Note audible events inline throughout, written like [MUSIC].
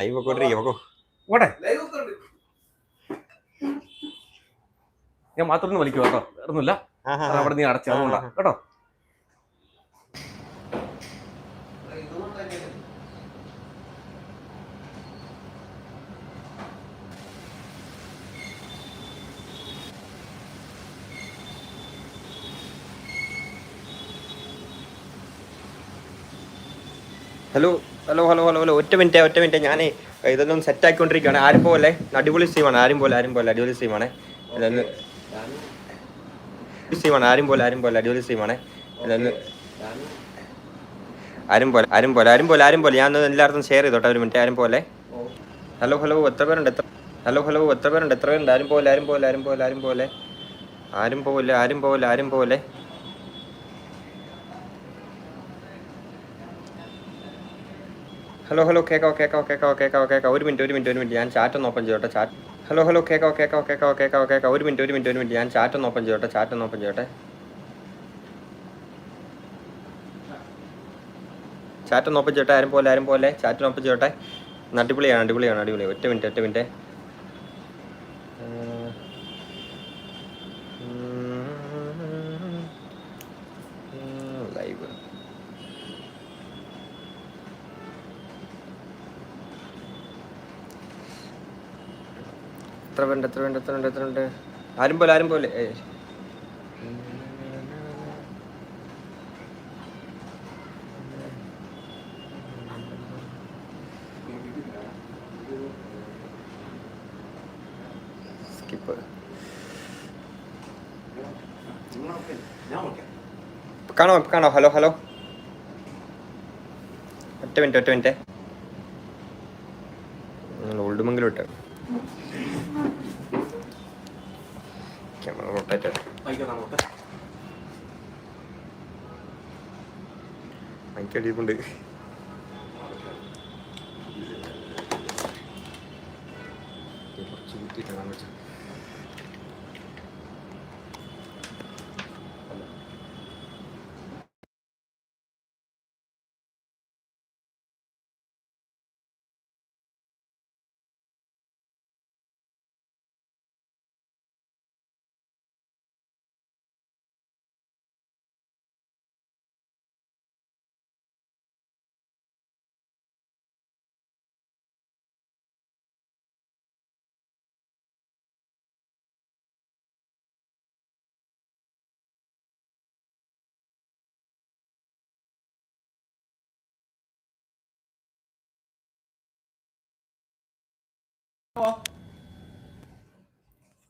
Live ഒക്കെ ഓടെ ഞാൻ മാത്രം ഒന്ന് വലിക്കും കേട്ടോ. വേറൊന്നുമില്ല അവിടെ നീ അടച്ചു അതുകൊണ്ടാ. കേട്ടോ? Hello. Hello hello hello hello ഒറ്റ മിനിറ്റ് ഒറ്റ മിനിറ്റ് ഞാൻ ഇതൊന്നും സെറ്റ് ആക്കിക്കൊണ്ടിരിക്കുകയാണ് ആരും പോലെ അടിപൊളി സീമാണ് ആരും പോലെ ആരും പോലെ അടിപൊളി സീമാണ് ഇതൊന്ന് സീമാണ് ആരും പോലെ ആരും പോലെ അടിപൊളി സീമാണ് ആരും പോലെ ആരും പോലെ ആരും പോലെ ആരും പോലെ ഞാൻ എല്ലായിടത്തും ഷെയർ ചെയ്തോട്ടെ ഒരു മിനിറ്റ് ആരും പോലെ ഹലോ ഹലോ എത്ര പേരുണ്ട് എത്ര ഹലോ ഹലോ എത്ര പേരുണ്ട് എത്ര പേരുണ്ട് ആരും പോലെ ആരും പോലെ ആരും പോലെ ആരും പോലെ ആരും പോലെ ആരും പോലെ ആരും പോലെ ഹലോ ഹലോ കേക്കാവോ കേക്കാവോ കേക്കാവോ കേക്കാവോ കേക്കാവോ ഒരു മിനിറ്റ് ഒരു മിനിറ്റ് ഒരു മിനിറ്റ് ഞാൻ ചാറ്റ് ഒന്ന് ഓപ്പൺ ചെയ്യോട്ടെ ചാറ്റ് ഹലോ ഹലോ കേക്കാവോ കേക്കാവോ കേക്കാവോ കേക്കാവോ കേക്കാവോ ഒരു മിനിറ്റ് ഒരു മിനിറ്റ് ഒരു മിനിറ്റ് ഞാൻ ചാറ്റ് ഒന്ന് ഓപ്പൺ ചെയ്യോട്ടെ ചാറ്റ് ഒന്ന് ഓപ്പൺ ചെയ്യോട്ടെ ചാറ്റ് ഒന്ന് ഓപ്പൺ ചെയ്യട്ടെ ആരും പോലെ ആരും പോലെ ചാറ്റ് ഓപ്പൺ ചെയ്യട്ടെ അടിപൊളിയാണ് അടിപൊളിയാണ് അടിപൊളി ഒറ്റ മിനിറ്റ് ഒറ്റ മിനിറ്റ് ലൈവ് എത്ര പേരുണ്ട് എത്ര പേരുണ്ട് എത്ര ഉണ്ട് എത്ര ഉണ്ട് ആരും പോലെ ആരും പോലെ. സ്കിപ്പ്. കാണോ കാണോ ഹലോ ഹലോ. ഒറ്റ മിനിറ്റ് ഒറ്റ മിനിറ്റ്. മൈക്ക് അടിയിപ്പുണ്ട് കുറച്ച് കുത്തിയിട്ടാണ് വെച്ചത്.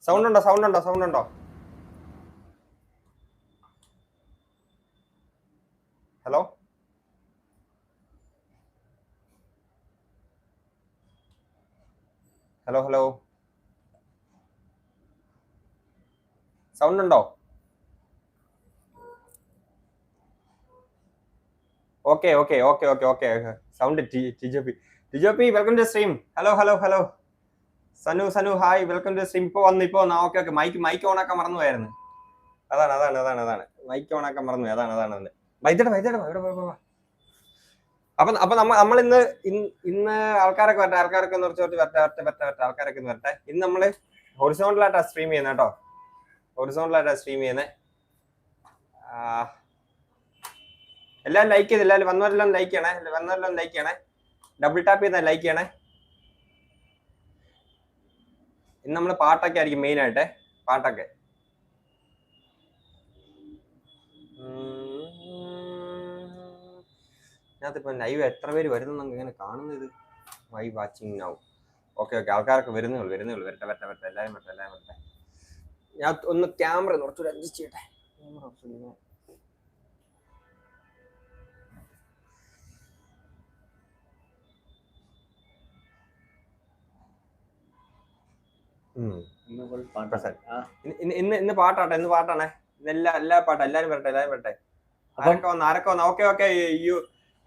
സൗണ്ട് ഉണ്ടോ സൗണ്ട് ഉണ്ടോ സൗണ്ട് ഉണ്ടോ ഹലോ ഹലോ ഹലോ സൗണ്ട് ഉണ്ടോ okay okay okay okay okay sound ടിജോപി ടിജോപി welcome to stream hello hello hello Sanu Sanu hi welcome to ഇപ്പൊ വന്നു ഇപ്പൊ വന്നു okay okay mic mic on ആക്കാൻ മറന്നു പോയായിരുന്നു അതാണ് അതാണ് അതാണ് അതാണ്. മൈക്ക് ഓൺ ആക്കാൻ മറന്നു അതാണ് അതാണ് അതാണ്. വൈദ്യട വൈദ്യട ഇവിടെ. അപ്പൊ അപ്പൊ നമ്മ നമ്മൾ ഇന്ന് ഇന്ന് ആൾക്കാരൊക്കെ വരട്ടെ ആൾക്കാരൊക്കെ ഒന്ന് കുറച്ച് വരട്ടെ വരട്ടെ വരട്ടെ വരട്ടെ ആൾക്കാരൊക്കെ ഒന്ന് വരട്ടെ. ഇന്ന് നമ്മൾ ഹൊറിസോണ്ടലായിട്ടാ സ്ട്രീം ചെയ്യുന്നത് കേട്ടോ. ഹൊറിസോണ്ടലായിട്ടാ സ്ട്രീം ചെയ്യുന്നത് എല്ലാവരും ലൈക്ക് ചെയ്ത് എല്ലാവരും വന്നവരെല്ലാം ലൈക്ക് ചെയ്യണേ. വന്നവരെല്ലാം ലൈക്ക് ചെയ്യണേ. ഡബിൾ ടാപ്പ് ചെയ്താൽ ലൈക്ക് ചെയ്യണേ. ഇന്ന് നമ്മൾ പാട്ടൊക്കെ ആയിരിക്കും മെയിൻ ആയിട്ട്. പാട്ടൊക്കെ. ഇതിനകത്തിപ്പോ ലൈവ് എത്ര പേര് വരുന്നു ഇങ്ങനെ കാണുന്നത്? Why watching now okay okay ആൾക്കാരൊക്കെ വരുന്നേ ഉള്ളൂ വരുന്നേ ഉള്ളൂ വരട്ടെ വരട്ടെ വരട്ടെ. എല്ലാവരും വരട്ടെ എല്ലാവരും വരട്ടെ. ഞാൻ ഒന്ന് ക്യാമറ കുറച്ചുകൂടെ അഡ്ജസ്റ്റ് ചെയ്യട്ടെ. ക്യാമറ കുറച്ചുകൂടി ഇന്ന് ഇന്ന് പാട്ടാട്ടെ ഇന്ന് പാട്ടാണേ എല്ലാ എല്ലാ പാട്ടാ എല്ലാരും വരട്ടെ എല്ലാരും വരട്ടെ. ആരൊക്കെ വന്ന് ആരൊക്കെ വന്ന്? Okay okay U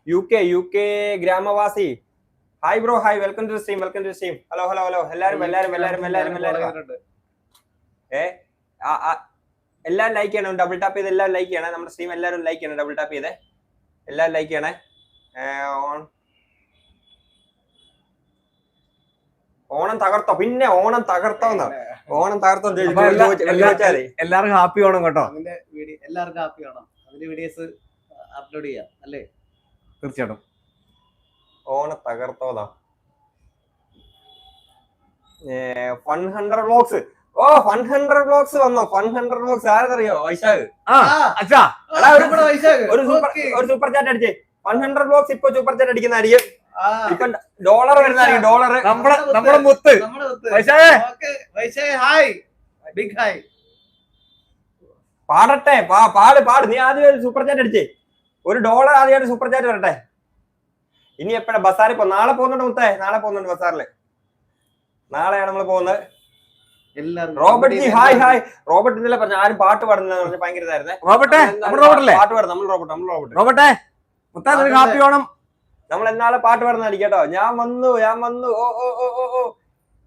U K U K ഗ്രാമവാസി hi bro hi welcome to stream welcome to stream hello hello hello എല്ലാരും എല്ലാരും എല്ലാരും എല്ലാരും എല്ലാരും. ഏ? എല്ലാരും ലൈക്ക് ചെയ്യണം. ഡബിൾ ടാപ്പ് ചെയ്ത് എല്ലാവരും ലൈക്ക് ചെയ്യണേ. നമ്മുടെ സ്ട്രീം എല്ലാവരും ലൈക്ക് ചെയ്യണം. ഡബിൾ ടാപ്പ് ചെയ്തേ. എല്ലാവരും ലൈക്ക് ചെയ്യണേ. ഓൺ ഓണം തകർത്തോ? പിന്നെ ഓണം തകർത്തോ ഓണം തകർത്തോ എല്ലാവർക്കും ഹാപ്പി ഓണം കേട്ടോ. എല്ലാവർക്കും ഹാപ്പി ഓണം. അതിന്റെ വീഡിയോസ് അപ്ലോഡ് ചെയ്യാം അല്ലേ? തീർച്ചയായിട്ടും. Onam തകർത്തോതാ. Fun hundred blocks oh fun hundred blocks വന്നോ? ഫൺ ഹൺഡ്രഡ് ബ്ലോക്സ് ആരെന്നറിയോ വൈശാഖ്. ഒരു- വൈശാഖ്. ഒരു സൂപ്പർ ഒരു സൂപ്പർ ചാറ്റ് അടിച്ചേ. വൺ ഹൺഡ്രഡ് ബ്ലോക്സ് ഇപ്പൊ സൂപ്പർ ചാറ്റ് അടിക്കുന്നതായിരിക്കും. ആ, ഇപ്പൊ ഡോളർ വരുന്നതായിരിക്കും. ഡോളർ നമ്മുടെ നമ്മുടെ മുത്ത് ഹായ്. Big hi. പാടട്ടെ. പാ പാട് പാട്. നീ ആദ്യം ഒരു സൂപ്പർ ചാറ്റ് അടിച്ചേ. ഒരു ഡോളർ ആദ്യമായിട്ട് സൂപ്പർ ചാറ്റ് വരട്ടെ. ഇനി എപ്പോഴാ? ബസാറിൽ പോ നാളെ പോകുന്നുണ്ട് മുത്തേ? നാളെ പോകുന്നുണ്ട് ബസാറിൽ? നാളെയാണ് നമ്മൾ പോകുന്നത്. Robert ji hi hi. Robert ഇന്നലെ പറഞ്ഞു ആരും പാട്ട് പാടുന്ന പറഞ്ഞ ഭയങ്കര ഇതായിരുന്നേ. റോബർട്ടെ പാട്ട് പാടും. നമ്മൾ റോബർട്ട് നമ്മൾ റോബർട്ട്. റോബർട്ടെ മുത്താ നിനക്ക് ഹാപ്പി വേണം നമ്മൾ എന്നാളെ പാട്ട് പാടുന്ന കേട്ടോ. ഞാൻ വന്നു ഞാൻ വന്നു. ഓ ഓ ഓ ഓ ഓ.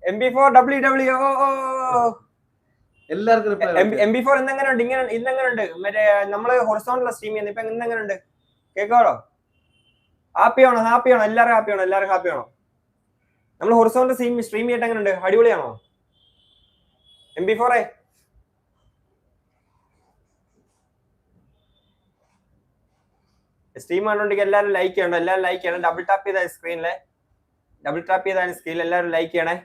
M B four W W oh oh എല്ലാവർക്കും. എം ബി ഫോർ ഇന്നെങ്ങനെ ഉണ്ട് ഇങ്ങനെ ഇന്നെങ്ങനെ ഉണ്ട് മറ്റേ നമ്മൾ ഹൊറിസോണ്ടൽ സ്ട്രീം ചെയ്യുന്നത് ഇപ്പൊ ഇന്നെങ്ങനെ ഉണ്ട് കേൾക്കാടോ ഹാപ്പി ആണോ? ഹാപ്പി ആണോ? എല്ലാവരും ഹാപ്പി ആണോ? എല്ലാവരും ഹാപ്പി ആണോ? നമ്മൾ ഹൊറിസോണ്ടൽ സ്ട്രീം സ്ട്രീം ചെയ്തിട്ട് എങ്ങനെ ഉണ്ട് അടിപൊളിയാണോ എം ബി ഫോറേ സ്ട്രീം കണ്ടുകൊണ്ടെങ്കിൽ എല്ലാവരും ലൈക്ക് ചെയ്യണം എല്ലാവരും ലൈക്ക് ചെയ്യണം. ഡബിൾ ടാപ്പ് ചെയ്ത സ്ക്രീനിലെ ഡബിൾ ടാപ്പ് ചെയ്താണ് സ്ക്രീനിൽ എല്ലാവരും ലൈക്ക് ചെയ്യണേ.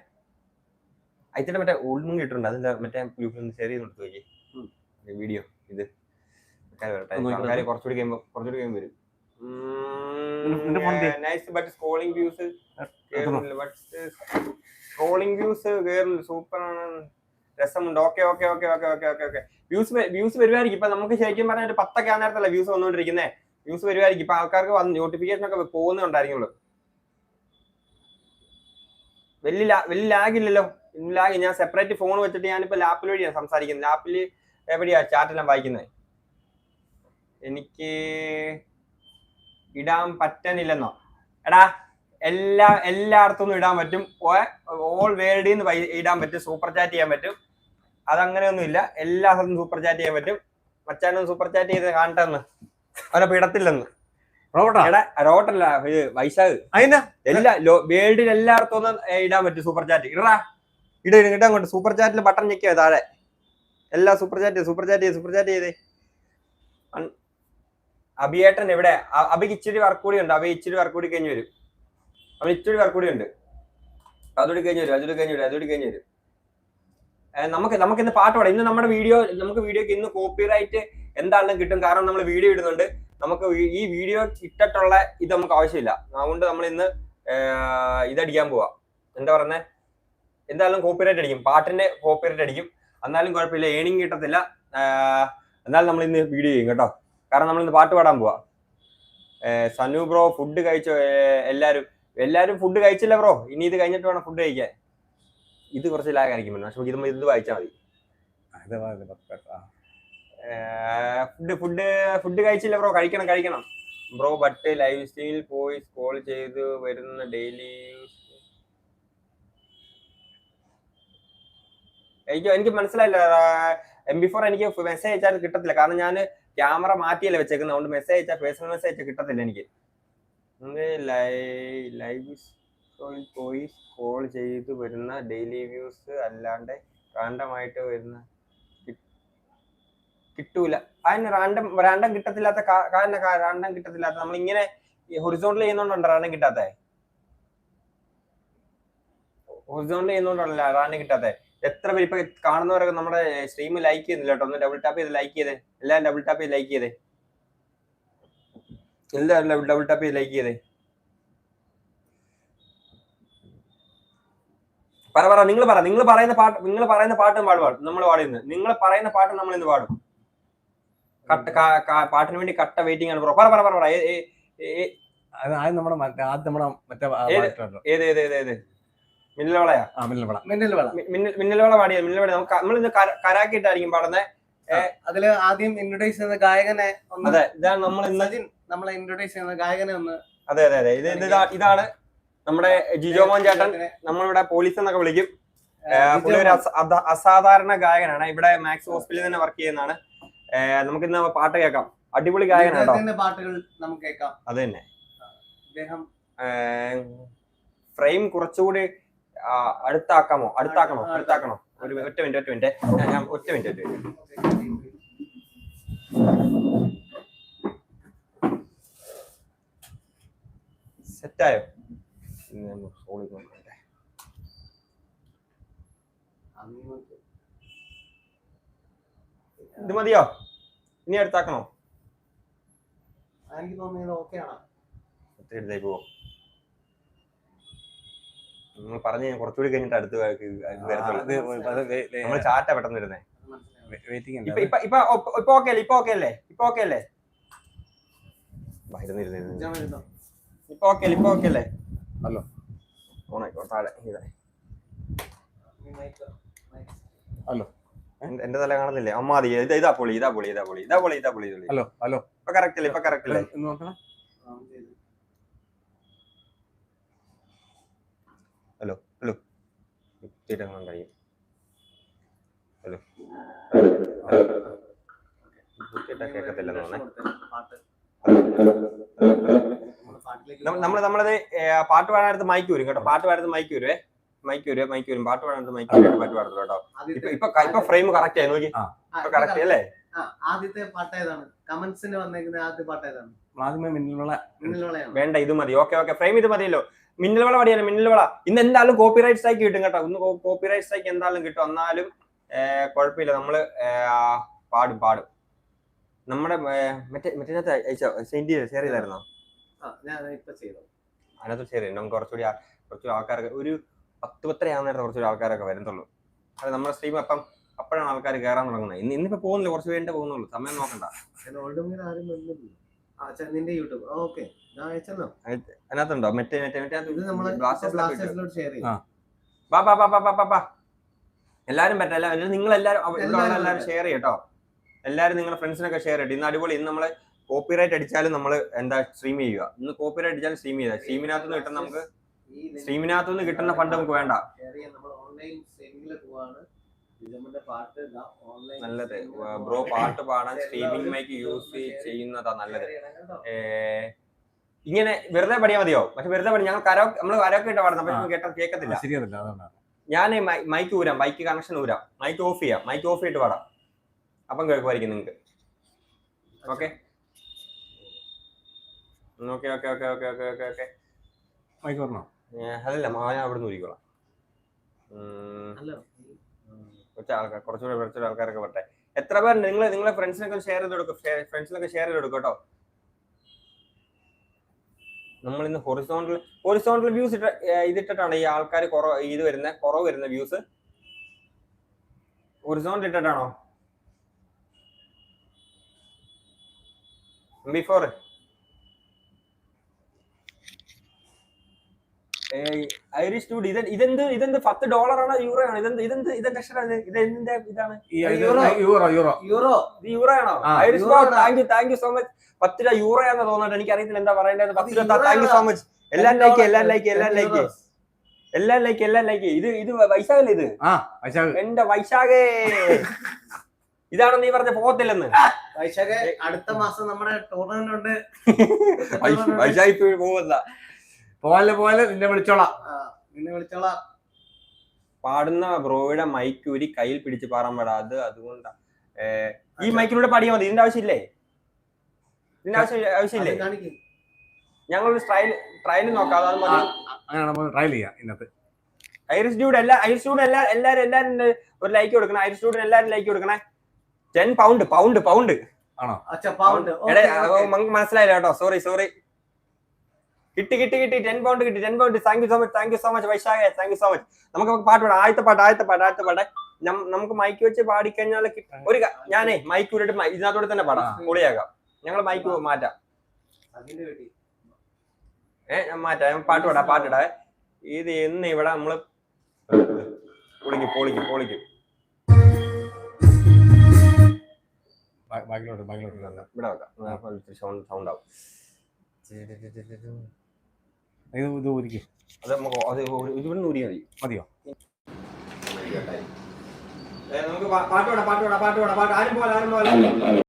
അതിന്റെ മറ്റേ ഉൾമുങ്ങി കിട്ടുന്നുണ്ട് അതിന്റെ മറ്റേ ഗ്രൂപ്പിൽ ഒന്ന് ഷെയർ ചെയ്ത് കൊടുത്തു നോക്കി. വീഡിയോ ഇത്. ഒന്ന് കുറച്ചുകൂടി കുറച്ചുകൂടി വരും. Nice but scrolling views but scrolling views കേറില്ല സൂപ്പറാണ് ആണ്. രസമുണ്ട്. Okay okay okay okay okay okay okay views views വരുമായിരിക്കും ഇപ്പൊ നമുക്ക് ശരിക്കും പറഞ്ഞാൽ ഒരു പത്തൊക്കെ ആ നേരത്തല്ല വ്യൂസ് വന്നുകൊണ്ടിരിക്കുന്നത് വ്യൂസ് വരുമായിരിക്കും ഇപ്പൊ ആൾക്കാർക്ക് വന്ന് നോട്ടിഫിക്കേഷൻ ഒക്കെ പോകുന്നുണ്ടായിരിക്കുള്ളൂ. വലിയ വലിയ ലാഗ് ഇല്ലല്ലോ. ലാഗ് ഞാൻ സെപ്പറേറ്റ് ഫോൺ വെച്ചിട്ട് ഞാനിപ്പോ ലാപ്പിൽ വഴിയാണ് സംസാരിക്കുന്നത്. ലാപ്പിൽ എവിടെയാ ചാറ്റെല്ലാം വായിക്കുന്നത് എനിക്ക് ഇടാൻ പറ്റണില്ലെന്നോ? എടാ എല്ലാ എല്ലായിടത്തുനിന്നും ഇടാൻ പറ്റും. ഓൾ വേൾഡിൽ നിന്ന് ഇടാൻ പറ്റും. സൂപ്പർ ചാറ്റ് ചെയ്യാൻ പറ്റും. അതങ്ങനെയൊന്നും ഇല്ല എല്ലാ സ്ഥലത്തും സൂപ്പർ ചാറ്റ് ചെയ്യാൻ പറ്റും. മച്ചാനും സൂപ്പർ ചാറ്റ് ചെയ്ത് കാണട്ടെന്ന്. അവനെ പിടത്തില്ലെന്ന്. റോബർട്ടാ എടാ റോട്ടല്ല ഇത് വൈശാഖ്. അതിനാ എല്ലാ വേൾഡിൽ എല്ലായിടത്തും ഒന്ന് ഇടാൻ പറ്റും സൂപ്പർ ചാറ്റ് ഇടാ ഇട ഇടാൻ അങ്ങോട്ട്. സൂപ്പർ ചാറ്റിൽ ബട്ടൺ ഞെക്കിയോ താഴെ? എല്ലാ സൂപ്പർ ചാറ്റ് സൂപ്പർ ചാറ്റ് ചെയ്ത് സൂപ്പർ ചാറ്റ് ചെയ്തേ. അഭിയേട്ടൻ എവിടെ? അഭിക്ക് ഇച്ചിരി വർക്ക് കൂടി ഉണ്ട്. അഭി ഇച്ചിരി വർക്ക് കൂടി കഴിഞ്ഞ് വരും. അവൻ ഇച്ചിരി വർക്ക് കൂടി ഉണ്ട്. അതോടി കഴിഞ്ഞ് വരും അതോടി കഴിഞ്ഞ് വരും അതോടി കഴിഞ്ഞ് വരും. നമുക്ക് നമുക്ക് ഇന്ന് പാട്ട് പാടാം. ഇന്ന് നമ്മുടെ വീഡിയോ നമുക്ക് വീഡിയോക്ക് ഇന്ന് കോപ്പിറൈറ്റ് എന്താണെങ്കിലും കിട്ടും. കാരണം നമ്മൾ വീഡിയോ ഇടുന്നുണ്ട്. നമുക്ക് ഈ- വീഡിയോ ഇട്ടിട്ടുള്ള ഇത് നമുക്ക് ആവശ്യമില്ല. അതുകൊണ്ട് നമ്മൾ ഇന്ന് ഇതടിക്കാൻ പോവാ. എന്താ പറയുന്നത് എന്തായാലും കോപ്പിറൈറ്റ് അടിക്കും. പാട്ടിന്റെ കോപ്പിറൈറ്റ് അടിക്കും. എന്നാലും കുഴപ്പമില്ല. ഏണിങ് കിട്ടത്തില്ല. എന്നാലും നമ്മൾ ഇന്ന് വീഡിയോ ചെയ്യും കേട്ടോ. കാരണം നമ്മൾ ഇന്ന് പാട്ട് പാടാൻ പോവാ. സനു ബ്രോ ഫുഡ് കഴിച്ചോ? എല്ലാരും എല്ലാരും ഫുഡ് കഴിച്ചില്ല ബ്രോ? ഇനി ഇത് കഴിഞ്ഞിട്ട് വേണം ഫുഡ് കഴിക്കാൻ. ഇത് കുറച്ച് ലാഗ് ആയിരിക്കും പക്ഷെ ഇത് ഇത് വായിച്ചാൽ മതി. ഫുഡ് ഫുഡ് ഫുഡ് കഴിച്ചില്ല ബ്രോ കഴിക്കണം കഴിക്കണം. ബ്രോ ബട്ട് ലൈവ് സ്ട്രീമിൽ പോയി കോൾ ചെയ്ത് വരുന്ന ഡെയിലി എനിക്ക് എനിക്ക് മനസ്സിലായില്ല. എം ബി ഫോർ എനിക്ക് മെസ്സേജ് അയച്ചാൽ കിട്ടത്തില്ല. കാരണം ഞാൻ ക്യാമറ മാറ്റിയല്ലേ വെച്ചേക്കുന്നത്. അതുകൊണ്ട് മെസ്സേജ് അയച്ചാൽ പേഴ്സണൽ മെസ്സേജ് അയച്ചാൽ കിട്ടത്തില്ല എനിക്ക്. ലൈവ് പോയി കോൾ ചെയ്ത് വരുന്ന ഡെയിലി വ്യൂസ് അല്ലാണ്ട് റാൻഡമായിട്ട് വരുന്ന കിട്ടൂല. അതിന് റാൻഡം റാൻഡം കിട്ടത്തില്ലാത്ത കാരണം റാൻഡം കിട്ടത്തില്ലാത്ത നമ്മൾ ഇങ്ങനെ ഹൊറിസോണിൽ ചെയ്യുന്നോണ്ടോ റാൻഡം കിട്ടാത്ത? ഹൊറിസോണിൽ ചെയ്യുന്നോണ്ടല്ല റാൻഡം കിട്ടാത്ത? എത്ര പേര് ഇപ്പൊ കാണുന്നവരൊക്കെ നമ്മുടെ സ്ട്രീം ലൈക്ക് ചെയ്യുന്നില്ല കേട്ടോ? ഒന്ന് ഡബിൾ ടാപ്പ് ചെയ്ത് ലൈക്ക് ചെയ്തേ. എല്ലാവരും ഡബിൾ ടാപ്പ് ചെയ്ത് ലൈക്ക് ചെയ്തേ. എല്ലാവരും ഡബിൾ ടാപ്പ് ചെയ്ത് ലൈക്ക് ചെയ്തേ. പറ പറ നിങ്ങൾ പറ. നിങ്ങൾ പറയുന്ന പാട്ട് നിങ്ങൾ പറയുന്ന പാട്ട് പാടും നമ്മൾ പാടുന്നത് നിങ്ങൾ പറയുന്ന പാട്ട് നമ്മൾ ഇന്ന് പാടും. കട്ട പാട്ടിന് വേണ്ടി കട്ട വെയിറ്റിംഗ് ആണ് ബ്രോ പറ പറ പറ ആദ്യം നമ്മുടെ മറ്റേ ആദ്യം നമ്മുടെ മറ്റേ ഏത്? ഏത് ഏത് ഏത് ഏത്? മിന്നലവളയാ ആ മിന്നൽ മിന്നൽ വള മി- മിന്നൽ മിന്നലവള പാടിയത് മിന്നലവള നമുക്ക് നമ്മൾ ഇന്ന് കരാക്കിയിട്ടായിരിക്കും പാടുന്നത് അതിൽ ആദ്യം ഇൻട്രൊഡ്യൂസ് ചെയ്യുന്ന ഗായകനെ ഒന്ന് അതെ ഇതാണ് നമ്മൾ സജിൻ നമ്മളെ ഇൻട്രൊഡ്യൂസ് ചെയ്യുന്ന ഗായകനെ ഒന്ന് അതെ അതെ അതെ. ഇത് ഇത് ഇതാണ് നമ്മുടെ ജിജോ മോൻ ചേട്ടൻ. നമ്മളിവിടെ പോലീസ് എന്നൊക്കെ വിളിക്കും. പുള്ളി ഒരു അസാധാരണ ഗായകനാണ്. ഇവിടെ മാക്സ് ഹോസ്പിറ്റലിൽ തന്നെ വർക്ക് ചെയ്യുന്നതാണ്. നമുക്ക് ഇന്ന് പാട്ട് കേൾക്കാം. അടിപൊളി ഇദ്ദേഹത്തിന്റെ പാട്ടുകൾ നമുക്ക് കേൾക്കാം. അത് തന്നെ. അദ്ദേഹം ഫ്രെയിം കുറച്ചുകൂടി അടുത്താക്കാമോ? അടുത്താക്കണോ? അടുത്താക്കണോ? ഒരു ഒറ്റ മിനിറ്റ് ഒറ്റ മിനിറ്റ്. ഞാൻ ഒറ്റ മിനിറ്റ് ഒറ്റ മിനിറ്റ്. സെറ്റായോ? സോളി നോക്കട്ടെ. അങ്ങോട്ട് ഇത് മതിയോ? ഇനി അടുത്താക്കണോ എനിക്ക് തോന്നിയത് ഓക്കെ ആണോ. ഒത്തിരി അടുത്തായി പോവോ. നമ്മൾ പറഞ്ഞു ഞാൻ കുറച്ചുകൂടി കഴിഞ്ഞിട്ട് അടുത്ത് നമ്മൾ ചാറ്റ പെട്ടെന്ന് വരുന്നേ. വെയിറ്റിംഗ് ഇപ്പൊ ഓക്കെ അല്ലേ? ഇപ്പൊ ഓക്കെ അല്ലേ? ഇപ്പൊ ഓക്കെ അല്ലേ? ഇപ്പൊ ഓക്കെ ഇപ്പൊ ഓക്കെ അല്ലേ? ഹലോ. ഓണായിക്കോട്ടെ താഴെ ഇതാ. ഈ മൈക്ക് മൈക്ക് ഹലോ. എന്റെ- തല കാണുന്നില്ലേ? അമ്മാതി ഇത് ഇതാ പൊളി ഇതാ പൊളി ഇതാ പൊളി ഇതാ പൊളി ഇതാ പൊളി ഇതാ പൊളി. Hello hello. ഇപ്പൊ കറക്റ്റ് അല്ലേ ഇപ്പൊ കറക്റ്റ് അല്ലേ ഹലോ നോക്കണം ചെയ്ത് തീരങ്ങൾ കഴിയും. ഹലോ. കേൾക്കത്തില്ലെന്ന് തോന്നേ പാട്ട് നമ്മൾ പാട്ടിലേക്ക് നമ്മ- നമ്മൾ നമ്മളത് പാട്ട് പാടാനടുത്ത് മൈക്ക് വരും കേട്ടോ. പാട്ട് പാടുന്നത് മൈക്ക് വരുവേ. മൈക്ക് വരും മൈക്ക് വരും. പാട്ട് പാടുന്നത് മൈക്ക് വരും പാട്ട് പാടത്തുള്ളൂ കേട്ടോ. ഇപ്പൊ ഇപ്പൊ ഫ്രെയിം കറക്റ്റ് ആയി നോക്കി. ഇപ്പൊ കറക്റ്റ് അല്ലേ? ആ, ആദ്യത്തെ പാട്ട് ഏതാണ്? കമന്റ്സിന് വന്നേക്കുന്ന ആദ്യത്തെ പാട്ട് ഏതാണ്? ആദ്യമേ വേണ്ട ഇത് മതി. Okay okay. ഫ്രെയിം ഇത് മതിയല്ലോ. മിന്നൽ വള മിന്നൽവള. മിന്നൽ വള ഇന്ന് എന്തായാലും കോപ്പി കോപ്പിറൈറ്റ് സ്ട്രൈക്ക് കിട്ടും കേട്ടോ. ഇന്ന് കോപ്പി കോപ്പിറൈറ്റ് സ്ട്രൈക്ക് എന്തായാലും കിട്ടും. എന്നാലും കുഴപ്പമില്ല. നമ്മൾ പാടും പാടും. നമ്മുടെ മറ്റേ മറ്റേ അയച്ചോ? Send share ചെയ്തായിരുന്നോ? ആ ഞാൻ ഇപ്പൊ ചെയ്തു. അതിനകത്ത് ഷെയർ ചെയ്യും നമുക്ക് കുറച്ചുകൂടി കുറച്ചുകൂടി ആൾക്കാരൊക്കെ ഒരു പത്ത് പത്തരയാകുന്ന നേരത്തെ കുറച്ചൊരു ആൾക്കാരൊക്കെ വരുന്നുള്ളൂ അത് നമ്മുടെ സ്ട്രീം അപ്പം അപ്പോഴാണ് ആൾക്കാർ കയറാൻ തുടങ്ങുന്നത്. ഇന്ന് ഇന്നിപ്പോ പോകുന്നില്ല കുറച്ച് പേരുടെ പോകുന്നുള്ളൂ. സമയം നോക്കണ്ട. നിന്റെ യൂട്യൂബ്. ഓക്കെ. അതിനകത്തുണ്ടോ? മറ്റേ മറ്റേ മറ്റേ. ബാ ബാ ബാ ബാ ബാ ബാ എല്ലാരും പറ്റാം എല്ലാവരും നിങ്ങൾ എല്ലാരും എല്ലാവരും ഷെയർ ചെയ്യട്ടോ എല്ലാരും നിങ്ങളുടെ ഫ്രണ്ട്സിനൊക്കെ ഷെയർ ചെയ്യട്ടെ ഇന്ന് അടിപൊളി. ഇന്ന് നമ്മൾ കോപ്പിറൈറ്റ് അടിച്ചാലും നമ്മൾ എന്താ സ്ട്രീം ചെയ്യുക. ഇന്ന് കോപ്പിറൈറ്റ് അടിച്ചാലും സ്ട്രീം ചെയ്യുക. സ്ട്രീമിനകത്ത് നിന്ന് കിട്ടുന്ന നമുക്ക് സ്ട്രീമിനകത്ത് നിന്ന് കിട്ടുന്ന ഫണ്ട് നമുക്ക് വേണ്ട. [LAUGHS] share നമ്മൾ ഓൺലൈൻ സ്ട്രീമിംഗിൽ പോവാണ്. ഡിജമ്മന്റെ പാട്ട് ഇതാ ഓൺലൈൻ നല്ലത്. ബ്രോ പാട്ട് പാടാൻ സ്ട്രീമിംഗ് മൈക്ക് യൂസ് ചെയ്യുന്നതാ നല്ലത്. ഇങ്ങനെ വെറുതെ പഠിയാൽ മതിയോ? പക്ഷെ വെറുതെ പഠി ഞങ്ങൾ കരോ നമ്മൾ കരോക്കെ ഇട്ട് പാടുന്ന പക്ഷെ കേട്ടാ കേൾക്കത്തില്ല ഞാൻ മൈക്ക് ഊരാം. മൈക്ക് കണക്ഷൻ ഊരാം. മൈക്ക് ഓഫ് ചെയ്യാം. മൈക്ക് ഓഫ് ചെയ്തിട്ട് പാടാം. അപ്പം കേൾക്കുമായിരിക്കും നിങ്ങൾക്ക്. Okay okay okay okay okay okay okay okay mic പറഞ്ഞോ അതല്ല ഞാൻ അവിടെ നിന്ന് കുറച്ച് ആൾക്കാർ കുറച്ചുകൂടെ കുറച്ചുകൂടെ ആൾക്കാരൊക്കെ വട്ടെ എത്ര പേരുണ്ട്? നിങ്ങൾ നിങ്ങളെ ഫ്രണ്ട്സിനൊക്കെ ഷെയർ ചെയ്ത് കൊടുക്കും. ഫ്രണ്ട്സിനൊക്കെ ഷെയർ ചെയ്ത് കൊടുക്കും കേട്ടോ. നമ്മൾ ഇന്ന് ഹൊറിസോണ്ടൽ ഹൊറിസോണ്ടൽ വ്യൂസ് ഇട്ട ഇതിട്ടിട്ടാണ് ഈ ആൾക്കാർ കുറവ് ഇത് വരുന്ന കുറവ് വരുന്ന വ്യൂസ് ഹൊറിസോണ്ടൽ ഇട്ടിട്ടാണോ? ബിഫോർ ഐറിഷ് ടൂഡ് ഇത് ഇതെന്ത് ഇതെന്ത് പത്ത് ഡോളർ ആണോ യൂറോ ആണോ ഇതെന്ത് ഇതെന്ത് ഇതെന്ത് അക്ഷരം ഇത് എന്തിന്റെ ഇതാണ്? ഈ യൂറോ. Euro euro. യൂറോ. ഇത് യൂറോ ആണോ. Irish. Thank you thank you so much. പത്ത് രൂപ യൂറോ ആണെന്ന് തോന്നുന്നുണ്ട്. എനിക്ക് അറിയത്തില്ല എന്താ പറയേണ്ടത് പത്ത് രൂപ താങ്ക് യു സോ മച്ച്. എല്ലാം ലൈക്ക് എല്ലാം ലൈക്ക് എല്ലാം ലൈക്ക്. എല്ലാം ലൈക്ക് എല്ലാം ലൈക്ക് ഇത് ഇത് വൈശാഖല്ലേ ഇത്? എന്റെ വൈശാഖേ. ഇതാണ് നീ പറഞ്ഞ പോകത്തില്ലെന്ന് വൈശാഖ് അടുത്ത മാസം നമ്മുടെ ടൂർണമെന്റ് ഉണ്ട്. വൈശാഖ് പോകുന്ന പോലെ പോലെ നിന്നെ വിളിച്ചോളാം. നിന്നെ വിളിച്ചോളാം. പാടുന്ന ബ്രോയുടെ മൈക്ക് ഒരു കയ്യിൽ പിടിച്ച് പാടാൻ പാടാ. അത് അതുകൊണ്ടാ. ഈ മൈക്കിലൂടെ പാടിയാൽ മതി. ഇതിന്റെ ആവശ്യമില്ലേ? ഇതിന്റെ ആവശ്യം ആവശ്യമില്ലേ ഞങ്ങൾ ട്രയൽ ട്രയൽ നോക്കാം. അതാണ് മതി അങ്ങനെ നമ്മൾ ട്രയൽ ചെയ്യാം ഇന്നത്തെ ഐറിസ് ഡ്യൂഡ് എല്ലാ ഐറിസ് ഡ്യൂഡ് എല്ലാ എല്ലാരും എല്ലാരും ഒരു ലൈക്ക് കൊടുക്കണം. ഐറിസ് ഡ്യൂഡിന് എല്ലാരും ലൈക്ക് കൊടുക്കണേ. ടെൻ പൗണ്ട് പൗണ്ട് പൗണ്ട് ആണോ? പൗണ്ട് എടേ നമുക്ക് മനസ്സിലായില്ല കേട്ടോ. സോറി സോറി കിട്ടി കിട്ടി കിട്ടി. ടെൻ പൗണ്ട് കിട്ടി ten pound thank you so much thank you so much Vaishakh. Thank you so much നമുക്ക് പാട്ട് പാടാം. ആദ്യത്തെ പാട്ട് ആദ്യത്തെ പാട്ട് ആദ്യത്തെ പാട്ട്. നമുക്ക് മൈക്ക് വെച്ച് പാടിക്കഴിഞ്ഞാൽ ഒരു ഞാനേ മൈക്ക് ഊരിട്ട് മ- ഇതിനകത്തൂടെ തന്നെ പാടാം. ആ. പൊളിയാക്കാം. ഞങ്ങൾ മൈക്ക് മാറ്റാം. ഏ ഞാൻ മാറ്റാം. പാട്ട് പാടാം പാട്ടിടാ ഇത് എന്ന് ഇവിടെ നമ്മൾ പൊളിക്കും പൊളിക്കും പൊളിക്കും. ബാക്കിലോട്ട് ബാക്കിലോട്ട്. ഇവിടെ വെക്കാം. സൗണ്ട് ആവും. ഇത് ഇത് ഒരിക്കും അത് നമുക്ക് അത് ഇവിടെ ഊരി മതി. മതിയോ? നമുക്ക് പാട്ട് പാടാം പാട്ട് പാടാം പാട്ട് പാടാം പാട്ട്. ആരും പോലെ ആരും പോലെ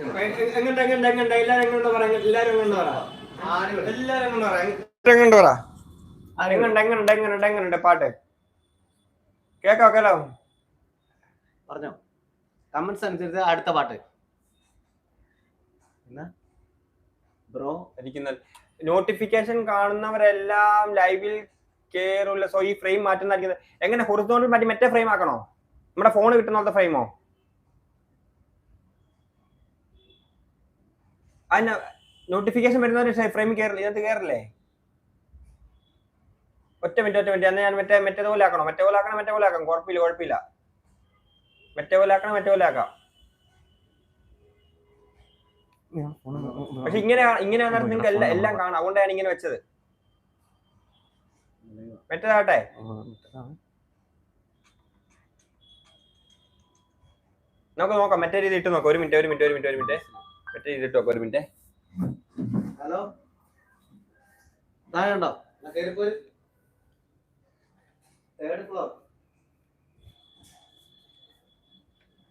എങ്ങോട്ട് എങ്ങോട്ട് എങ്ങോട്ട്? എല്ലാരും എങ്ങോട്ട് പറ എല്ലാരും എങ്ങോട്ട് പറ? ആര് വിളി? എല്ലാരും എങ്ങോട്ട് പറ? എങ്ങോട്ട് പറ? എങ്ങോട്ട് എങ്ങോട്ട് എങ്ങോട്ട് എങ്ങോട്ട്? പാട്ട്. കേക്കാ കേട്ടോ പറഞ്ഞോ. കമന്റ്സ് അനുസരിച്ച് അടുത്ത പാട്ട്. ബ്രോ? എനിക്ക് നോട്ടിഫിക്കേഷൻ കാണുന്നവരെല്ലാം ലൈവിൽ കേറില്ല സോ ഈ ഫ്രെയിം മാറ്റുന്നതായിരിക്കും. എങ്ങനെ ഹൊറിസോണ്ടൽ മാറ്റി മറ്റേ ഫ്രെയിം ആക്കണോ? നമ്മുടെ ഫോൺ കിട്ടുന്ന ഫ്രെയിമോ അതിന് നോട്ടിഫിക്കേഷൻ വരുന്നവരെ ഫ്രെയിം കയറില്ല. ഇതിനകത്ത് കയറില്ലേ? ഒറ്റ മിനിറ്റ് ഒറ്റ മിനിറ്റ് എന്നാൽ ഞാൻ മറ്റേ മറ്റേ പോലെ ആക്കണം. മറ്റേ പോലെ ആക്കണം മറ്റേ പോലെ ആക്കാം. കുഴപ്പമില്ല കുഴപ്പമില്ല. മറ്റേ പോലെ ആക്കണം മറ്റേ പോലെ ആക്കാം. പക്ഷെ ഇങ്ങനെ ഇങ്ങനെ വന്നിട്ട് നിങ്ങൾക്ക് എല്ലാം എല്ലാം കാണാം. അതുകൊണ്ടാണ് ഇങ്ങനെ വെച്ചത്. മറ്റേതാട്ടെ നമുക്ക് നോക്കാം. മറ്റേ രീതി ഇട്ട് നോക്കാം. ഒരു മിനിറ്റ് ഒരു മിനിറ്റ് ഒരു മിനിറ്റ് ഒരു മിനിറ്റ് കട്ട് ചെയ്തിട്ടോ ഒരു മിനിറ്റ് ഹലോ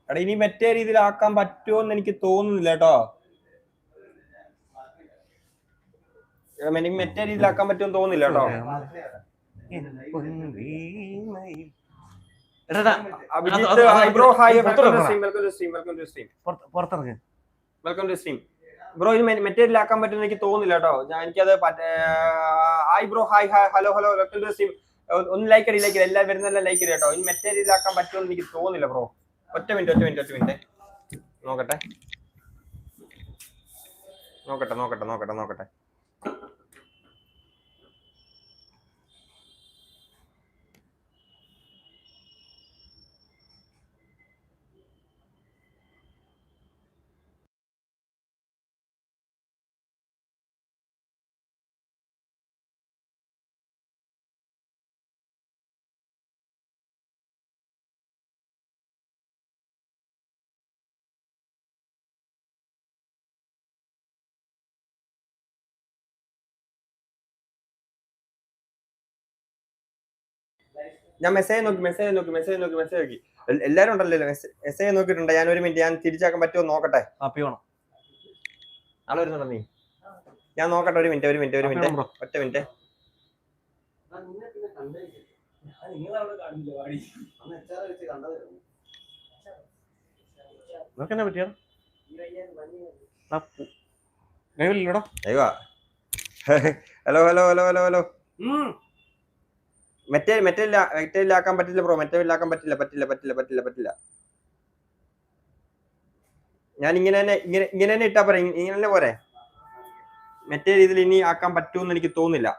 എടാ ഇനി മറ്റേ രീതിയിൽ ആക്കാൻ പറ്റുമോ എന്ന് എനിക്ക് തോന്നുന്നില്ല കേട്ടോ എനിക്ക് മറ്റേ രീതിയിൽ ആക്കാൻ പറ്റുമെന്ന് തോന്നുന്നില്ല കേട്ടോ പുറത്തിറങ്ങ് വെൽക്കം ടു സ്ട്രീം ബ്രോ ഇത് മെറ്റീരിയൽ ആക്കാൻ പറ്റുമെന്ന് എനിക്ക് തോന്നുന്നില്ല കേട്ടോ. ഞാൻ എനിക്കത് hi bro hi hi hello hello welcome to stream ഒന്ന് ലൈക്ക് അടി ലൈക്ക് എല്ലാം വരുന്നെല്ലാം ലൈക്ക് കേട്ടോ. ഇനി മെറ്റീരിയൽ ആക്കാൻ പറ്റുമെന്ന് എനിക്ക് തോന്നുന്നില്ല ബ്രോ ഒറ്റ മിനിറ്റ് ഒറ്റ മിനിറ്റ് ഒറ്റ മിനിറ്റ് നോക്കട്ടെ. നോക്കട്ടെ നോക്കട്ടെ നോക്കട്ടെ നോക്കട്ടെ. ഞാൻ മെസ്സേജ് നോക്കി മെസ്സേജ് നോക്കി മെസ്സേജ് നോക്കി മെസ്സേജ് നോക്കി. എൽ- എല്ലാരും ഉണ്ടല്ലോ മെസ്സേജ് നോക്കിയിട്ടുണ്ട്. ഞാൻ ഒരു മിനിറ്റ് ഞാൻ തിരിച്ചാക്കാൻ പറ്റുമോ നോക്കട്ടെ. ആൾ വരുന്നുണ്ടോ നീ? ഞാൻ നോക്കട്ടെ ഒരു മിനിറ്റ് ഒരു മിനിറ്റ് ഒരു മിനിറ്റ് ഒറ്റ മിനിറ്റ് പറ്റിയാ അയ്യോ hello hello hello hello hello മറ്റേ മെറ്റേ ഇല്ലാക്കാൻ പറ്റില്ല ബ്രോ മെറ്റേലാക്കാൻ പറ്റില്ല പറ്റില്ല പറ്റില്ല പറ്റില്ല പറ്റില്ല. ഞാൻ ഇങ്ങനെ തന്നെ ഇങ്ങനെ ഇങ്ങനെ തന്നെ ഇട്ടാ പറയാം ഇങ്ങനെ തന്നെ പോരെ. മറ്റേ രീതിയിൽ ഇനി ആക്കാൻ പറ്റുമെന്ന് എനിക്ക് തോന്നുന്നില്ല.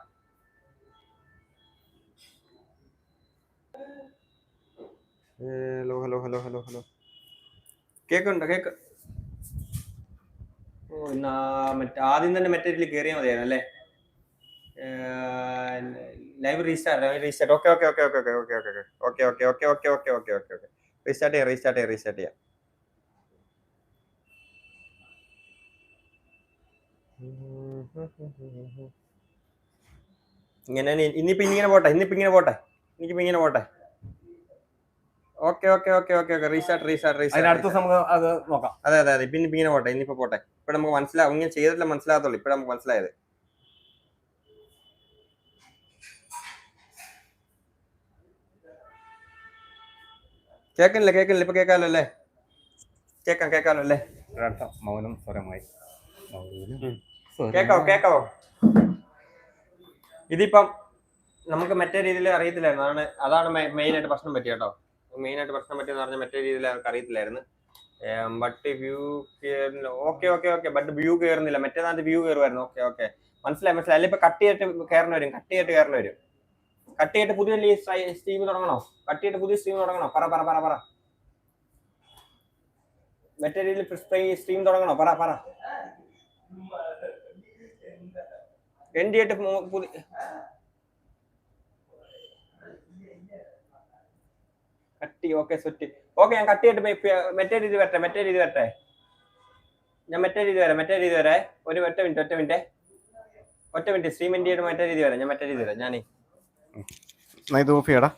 Hello hello hello hello hello. കേക്കുണ്ടോ കേക്ക് ഓ എന്നാ മറ്റേ ആദ്യം തന്നെ മറ്റേ കയറിയാൽ മതിയായിരുന്നു അല്ലേ? Live restart restart okay okay okay okay okay okay okay okay okay okay okay okay okay okay restart ചെയ്യാം റീസ്റ്റാർട്ട് ചെയ്യാം റീസ്റ്റാർട്ട് ചെയ്യാം ഇങ്ങനെ ഇനിയിപ്പോ ഇങ്ങനെ പോട്ടെ ഇന്നിപ്പോ ഇങ്ങനെ പോട്ടെ എനിക്കിപ്പോ ഇങ്ങനെ പോട്ടെ okay okay okay okay okay restart restart അടുത്ത റീസ്റ്റാർട്ട് ദിവസം നമുക്ക് അത് നോക്കാം അതെ അതെ അതെ ഇന്നിപ്പോ ഇങ്ങനെ പോട്ടെ ഇനിയിപ്പോ പോട്ടെ ഇപ്പൊ നമുക്ക് മനസ്സിലാവും ഇങ്ങനെ ചെയ്തിട്ടില്ല മനസ്സിലാകത്തുള്ളൂ ഇപ്പൊ നമുക്ക് മനസ്സിലായത് കേക്കണില്ല കേക്കണില്ല? ഇപ്പൊ കേക്കാലോ അല്ലേ? കേക്കാം കേക്കാലോ അല്ലേ? മൗനം സ്വരമായി. കേക്കാവോ കേക്കാവോ? ഇതിപ്പം നമുക്ക് മറ്റേ രീതിയിൽ അറിയത്തില്ലായിരുന്നു. അതാണ് അതാണ് മെയിൻ ആയിട്ട് പ്രശ്നം പറ്റിയ കേട്ടോ. മെയിൻ ആയിട്ട് പ്രശ്നം പറ്റിയെന്ന് പറഞ്ഞാൽ മറ്റേ രീതിയിൽ അവർക്ക് അറിയത്തില്ലായിരുന്നു. But view okay okay okay but view കയറുന്നില്ല മറ്റേതാണ്ട് വ്യൂ കയറുമായിരുന്നു ഓക്കെ ഓക്കെ മനസ്സിലായി മനസ്സിലായി. അല്ലെ ഇപ്പൊ കട്ട് ചെയ്തിട്ട് കയറണ വരും കട്ട് ചെയ്തിട്ട് വരും. കട്ട് ചെയ്തിട്ട് പുതിയ സ്ട്രീം തുടങ്ങണോ? കട്ട് ചെയ്തിട്ട് പുതിയ സ്ട്രീം തുടങ്ങണോ? പറ പറ പറ പറ. മറ്റേ രീതിയിൽ സ്ട്രീം തുടങ്ങണോ? പറ പറ. എൻഡി മു- കട്ടി ഓക്കെ സെറ്റ് ഓക്കെ ഞാൻ കട്ട് ചെയ്തിട്ട് മറ്റേ രീതി വരട്ടെ മറ്റേ രീതി വരട്ടെ. ഞാൻ മറ്റേ രീതി വരാം മറ്റേ രീതി വരെ. ഒരു ഒറ്റ മിനിറ്റ് ഒറ്റ മിനിറ്റ്. ഒറ്റ മിനിറ്റ് സ്ട്രീം എൻഡി ആയിട്ട് മറ്റേ രീതി വരാം ഞാൻ മറ്റേ രീതി വരാം ഞാനേ. ഇത് ഓഫ് ചെയ്യടാ